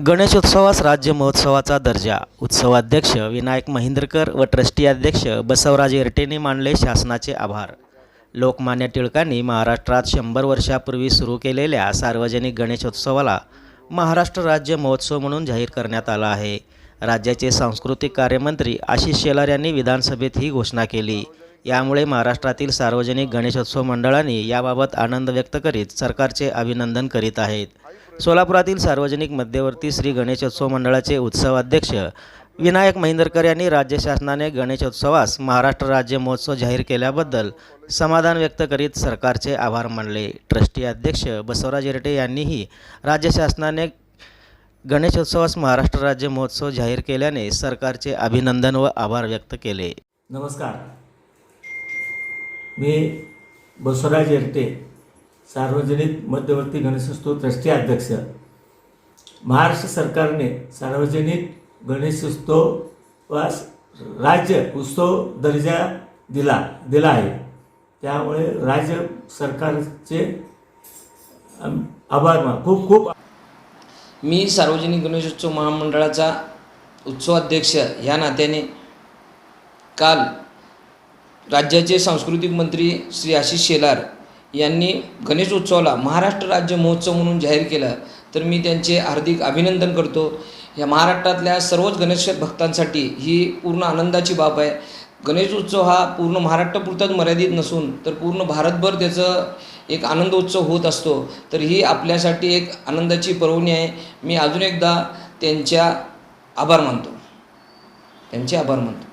गणेशोत्सवास राज्य महोत्सवाचा दर्जा. उत्सवाध्यक्ष विनायक महिंद्रकर व ट्रस्टी अध्यक्ष बसवराज एरटेने मानले शासनाचे आभार. लोकमान्य टिळकांनी महाराष्ट्रात शंभर वर्षापूर्वी सुरू केलेल्या सार्वजनिक गणेशोत्सवाला महाराष्ट्र राज्य महोत्सव म्हणून जाहीर करण्यात आला आहे. राज्याचे सांस्कृतिक कार्यमंत्री आशिष शेलार यांनी विधानसभेत ही घोषणा केली. यामुळे महाराष्ट्रातील सार्वजनिक गणेशोत्सव मंडळांनी याबाबत आनंद व्यक्त करीत सरकारचे अभिनंदन करीत आहेत. सोलापुरातील सार्वजनिक मध्यवर्ती श्री गणेशोत्सव मंडळाचे उत्सवाध्यक्ष विनायक महिंदरकर यांनी राज्य शासनाने गणेशोत्सवास महाराष्ट्र राज्य महोत्सव जाहीर केल्याबद्दल समाधान व्यक्त करीत सरकारचे आभार मानले. ट्रस्टी अध्यक्ष बसवराज रेटे यांनीही राज्य शासनाने गणेशोत्सवास महाराष्ट्र राज्य महोत्सव जाहीर केल्याने सरकारचे अभिनंदन व आभार व्यक्त केले. नमस्कार. मी बसवराज येरटे सार्वजनिक मध्यवर्ती गणेशोत्सव ट्रस्टी अध्यक्ष. महाराष्ट्र सरकारने सार्वजनिक गणेशोत्सवास राज्य उत्सव दर्जा दिला दिला आहे. त्यामुळे राज्य सरकारचे आभार मा खूप खूप मी सार्वजनिक गणेशोत्सव महामंडळाचा उत्सवाध्यक्ष या नात्याने काल राज्याचे सांस्कृतिक मंत्री श्री आशिष शेलार यांनी गणेश उत्सवाला महाराष्ट्र राज्य महोत्सव म्हणून जाहीर केला. तर मी त्यांचे हार्दिक अभिनंदन करतो. या महाराष्ट्रातल्या सर्वच गणेश भक्तांसाठी ही पूर्ण आनंदाची बाब आहे. गणेश उत्सव हा पूर्ण महाराष्ट्रपुरताच मर्यादित नसून तर पूर्ण भारतभर त्याचं एक आनंद उत्सव होत असतो. तर ही आपल्यासाठी एक आनंदाची पर्वणी आहे. मी अजून एकदा त्यांच्या आभार मानतो. त्यांचे आभार मानतो.